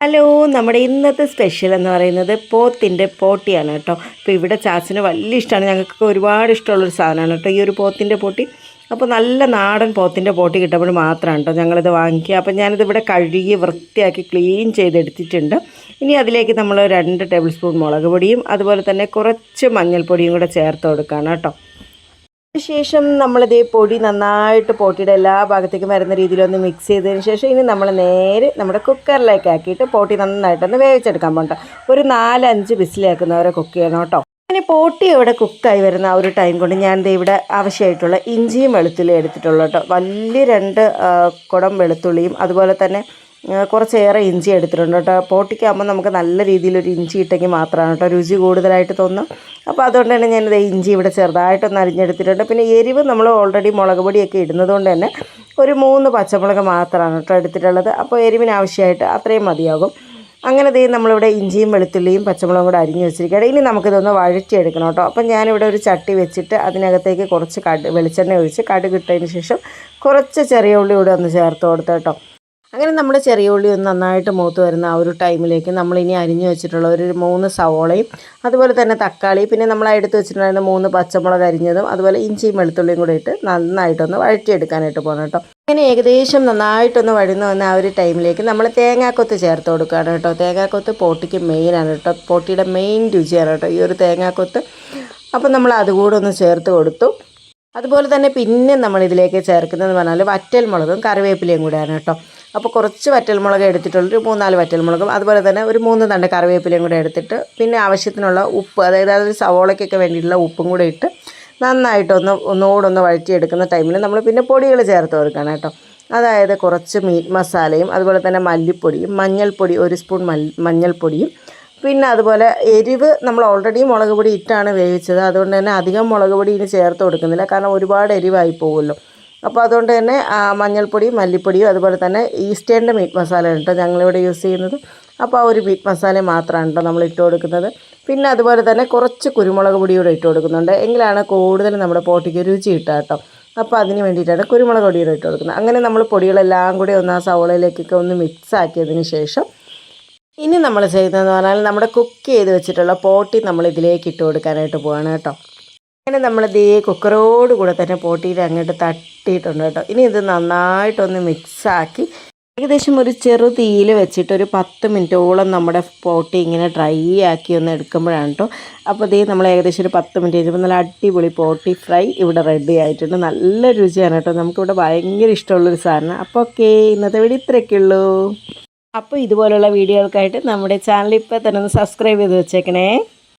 Hello നമ്മുടെ ഇന്നത്തെ special എന്ന് പറയുന്നത് പോത്തിന്റെ പോട്ടിയാണ് കേട്ടോ. അപ്പോൾ ഇവിടെ ചാച്ചന് വലിയ ഇഷ്ടമാണ് ഞങ്ങൾക്ക് ഒരുപാട് ഇഷ്ടമുള്ളൊരു സാധനമാണ് കേട്ടോ ഈ ഒരു പോത്തിന്റെ പോട്ടി. അപ്പോൾ നല്ല നാടൻ പോത്തിന്റെ പോട്ടി കിട്ടുമ്പോൾ മാത്രമാണ് കേട്ടോ ഞങ്ങളിത് വാങ്ങിക്കുക. അപ്പോൾ ഞാനിത് ഇവിടെ കഴുകി വൃത്തിയാക്കി ക്ലീൻ ചെയ്തെടുത്തിട്ടുണ്ട്. ഇനി അതിലേക്ക് നമ്മൾ രണ്ട് ടേബിൾ സ്പൂൺ മുളക് പൊടിയും അതുപോലെ തന്നെ കുറച്ച് മഞ്ഞൾപ്പൊടിയും കൂടെ ചേർത്ത് കൊടുക്കുകയാണ് കേട്ടോ. ശേഷം നമ്മളിത് പൊടി നന്നായിട്ട് പോട്ടിയുടെ എല്ലാ ഭാഗത്തേക്കും വരുന്ന രീതിയിലൊന്ന് മിക്സ് ചെയ്തതിന് ശേഷം ഇനി നമ്മൾ നേരെ നമ്മുടെ കുക്കറിലേക്ക് ആക്കിയിട്ട് പോട്ടി നന്നായിട്ടൊന്ന് വേവിച്ചെടുക്കാൻ പോകണ്ട. ഒരു നാലഞ്ച് വിസിലാക്കുന്നവരെ കുക്ക് ചെയ്യണം കേട്ടോ. അങ്ങനെ പോട്ടി ഇവിടെ കുക്കായി വരുന്ന ആ ഒരു ടൈം കൊണ്ട് ഞാൻ ഇവിടെ ആവശ്യമായിട്ടുള്ള ഇഞ്ചിയും വെളുത്തുള്ളിയും എടുത്തിട്ടുള്ളൂ കേട്ടോ. വലിയ രണ്ട് കുടം വെളുത്തുള്ളിയും അതുപോലെ തന്നെ കുറച്ചേറെ ഇഞ്ചി എടുത്തിട്ടുണ്ട് കേട്ടോ. പോട്ടിക്കാകുമ്പോൾ നമുക്ക് നല്ല രീതിയിലൊരു ഇഞ്ചി ഇട്ടെങ്കിൽ മാത്രമാണ് കേട്ടോ രുചി കൂടുതലായിട്ട് തോന്നും. അപ്പോൾ അതുകൊണ്ട് തന്നെ ഞാനിത് ഇഞ്ചി ഇവിടെ ചെറുതായിട്ടൊന്ന് അരിഞ്ഞെടുത്തിട്ടുണ്ട്. പിന്നെ എരിവ് നമ്മൾ ഓൾറെഡി മുളക് പൊടിയൊക്കെ ഇടുന്നത് കൊണ്ട് തന്നെ ഒരു മൂന്ന് പച്ചമുളക് മാത്രമാണ് കേട്ടോ എടുത്തിട്ടുള്ളത്. അപ്പോൾ എരിവിന് ആവശ്യമായിട്ട് അത്രയും മതിയാകും. അങ്ങനെ ദേ നമ്മളിവിടെ ഇഞ്ചിയും വെളുത്തുള്ളിയും പച്ചമുളകും കൂടെ അരിഞ്ഞ് വെച്ചിരിക്കുകയാണ്. ഇനി നമുക്കിതൊന്ന് വഴറ്റിയെടുക്കണം കേട്ടോ. അപ്പം ഞാനിവിടെ ഒരു ചട്ടി വെച്ചിട്ട് അതിനകത്തേക്ക് കുറച്ച് കട് വെളിച്ചെണ്ണ ഒഴിച്ച് കടുകിട്ടതിന് ശേഷം കുറച്ച് ചെറിയ ഉള്ളി കൂടെ ഒന്ന് ചേർത്ത് കൊടുത്ത് കേട്ടോ. അങ്ങനെ നമ്മുടെ ചെറിയ ഉള്ളി ഒന്ന് നന്നായിട്ട് മൂത്ത് വരുന്ന ആ ഒരു ടൈമിലേക്ക് നമ്മളിനി അരിഞ്ഞു വെച്ചിട്ടുള്ള ഒരു മൂന്ന് സവോളയും അതുപോലെ തന്നെ തക്കാളി പിന്നെ നമ്മൾ എടുത്ത് വെച്ചിട്ടുണ്ടായിരുന്ന മൂന്ന് പച്ചമുളക് അരിഞ്ഞതും അതുപോലെ ഇഞ്ചിയും വെളുത്തുള്ളിയും കൂടെ ഇട്ട് നന്നായിട്ടൊന്ന് വഴറ്റിയെടുക്കാനായിട്ട് പോകണം കേട്ടോ. അങ്ങനെ ഏകദേശം നന്നായിട്ടൊന്ന് വഴുന്ന് വന്ന ആ ഒരു ടൈമിലേക്ക് നമ്മൾ തേങ്ങാക്കൊത്ത് ചേർത്ത് കൊടുക്കുകയാണ് കേട്ടോ. തേങ്ങാക്കൊത്ത് പോട്ടിക്ക് മെയിനാണ് കേട്ടോ. പോട്ടിയുടെ മെയിൻ രുചിയാണ് കേട്ടോ ഈ ഒരു തേങ്ങാക്കൊത്ത്. അപ്പം നമ്മൾ അതുകൂടെ ഒന്ന് ചേർത്ത് കൊടുത്തു. അതുപോലെ തന്നെ പിന്നെ നമ്മൾ ഇതിലേക്ക് ചേർക്കുന്നത് പറഞ്ഞാൽ വറ്റൽ മുളകും കറിവേപ്പിലയും കൂടെയാണ് കേട്ടോ. അപ്പോൾ കുറച്ച് വറ്റൽമുളക് എടുത്തിട്ടുള്ളൂ ഒരു മൂന്നാൽ വറ്റൽമുളകും. അതുപോലെ തന്നെ ഒരു മൂന്ന് തണ്ട് കറിവേപ്പിലയും കൂടെ എടുത്തിട്ട് പിന്നെ ആവശ്യത്തിനുള്ള ഉപ്പ് അതായത് അതൊരു സവോളയ്ക്കൊക്കെ വേണ്ടിയിട്ടുള്ള ഉപ്പും കൂടെ ഇട്ട് നന്നായിട്ടൊന്ന് ഒന്നുകൂടൊന്ന് വഴറ്റിയെടുക്കുന്ന ടൈമിൽ നമ്മൾ പിന്നെ പൊടികൾ ചേർത്ത് കൊടുക്കണം കേട്ടോ. അതായത് കുറച്ച് മീറ്റ് മസാലയും അതുപോലെ തന്നെ മല്ലിപ്പൊടിയും മഞ്ഞൾപ്പൊടി ഒരു സ്പൂൺ മഞ്ഞൾപ്പൊടിയും പിന്നെ അതുപോലെ എരിവ് നമ്മൾ ഓൾറെഡി മുളക് പൊടി ഇട്ടാണ് വേവിച്ചത്. അതുകൊണ്ട് തന്നെ അധികം മുളക് പൊടി ഇനി ചേർത്ത് കൊടുക്കുന്നില്ല. കാരണം ഒരുപാട് എരിവായി പോകുമല്ലോ. അപ്പോൾ അതുകൊണ്ട് തന്നെ മഞ്ഞൾപ്പൊടിയും മല്ലിപ്പൊടിയും അതുപോലെ തന്നെ ഈസ്റ്റേണിന്റെ മീറ്റ് മസാല കേട്ടോ ഞങ്ങളിവിടെ യൂസ് ചെയ്യുന്നത്. അപ്പോൾ ആ ഒരു മീറ്റ് മസാല മാത്രമാണ് കേട്ടോ നമ്മൾ ഇട്ട് കൊടുക്കുന്നത്. പിന്നെ അതുപോലെ തന്നെ കുറച്ച് കുരുമുളക് പൊടി കൂടെ ഇട്ട് കൊടുക്കുന്നുണ്ട്. എങ്കിലാണ് കൂടുതൽ നമ്മുടെ പോട്ടിക്ക് രുചി കിട്ടുക കേട്ടോ. അപ്പോൾ അതിന് വേണ്ടിയിട്ടാണ് കുരുമുളക് പൊടി കൂടെ ഇട്ട് കൊടുക്കുന്നത്. അങ്ങനെ നമ്മൾ പൊടികളെല്ലാം കൂടി ഒന്ന് ആ സവോളയിലേക്കൊക്കെ ഒന്ന് മിക്സ് ആക്കിയതിന് ശേഷം ഇനി നമ്മൾ ചെയ്യുന്നതെന്ന് പറഞ്ഞാൽ നമ്മുടെ കുക്ക് ചെയ്ത് വെച്ചിട്ടുള്ള പോട്ടി നമ്മൾ ഇതിലേക്ക് ഇട്ട് കൊടുക്കാനായിട്ട് പോവാണ് കേട്ടോ. അങ്ങനെ നമ്മൾ ദേ കുക്കറോട് കൂടെ തന്നെ പോട്ടിയിൽ അങ്ങോട്ട് തട്ടിയിട്ടുണ്ട് കേട്ടോ. ഇനി ഇത് നന്നായിട്ടൊന്ന് മിക്സാക്കി ഏകദേശം ഒരു ചെറു തീയിൽ വെച്ചിട്ട് ഒരു പത്ത് മിനിറ്റോളം നമ്മുടെ പോട്ടി ഇങ്ങനെ ഡ്രൈ ആക്കി ഒന്ന് എടുക്കുമ്പോഴാണ് കേട്ടോ. അപ്പോൾ ദേ നമ്മൾ ഏകദേശം ഒരു പത്ത് മിനിറ്റ് കഴിഞ്ഞപ്പോൾ നല്ല അടിപൊളി പോട്ടി ഫ്രൈ ഇവിടെ റെഡി ആയിട്ടുണ്ട്. നല്ല രുചിയാണ് കേട്ടോ. നമുക്കിവിടെ ഭയങ്കര ഇഷ്ടമുള്ളൊരു സാധനം അപ്പോൾ ഓക്കെ ഇന്നത്തെ വീഡിയോ ഇത്രയൊക്കെ ഉള്ളൂ. അപ്പോൾ ഇതുപോലുള്ള വീഡിയോകൾക്കായിട്ട് നമ്മുടെ ചാനൽ ഇപ്പോൾ തന്നെ ഒന്ന് സബ്സ്ക്രൈബ് ചെയ്ത് വെച്ചേക്കണേ.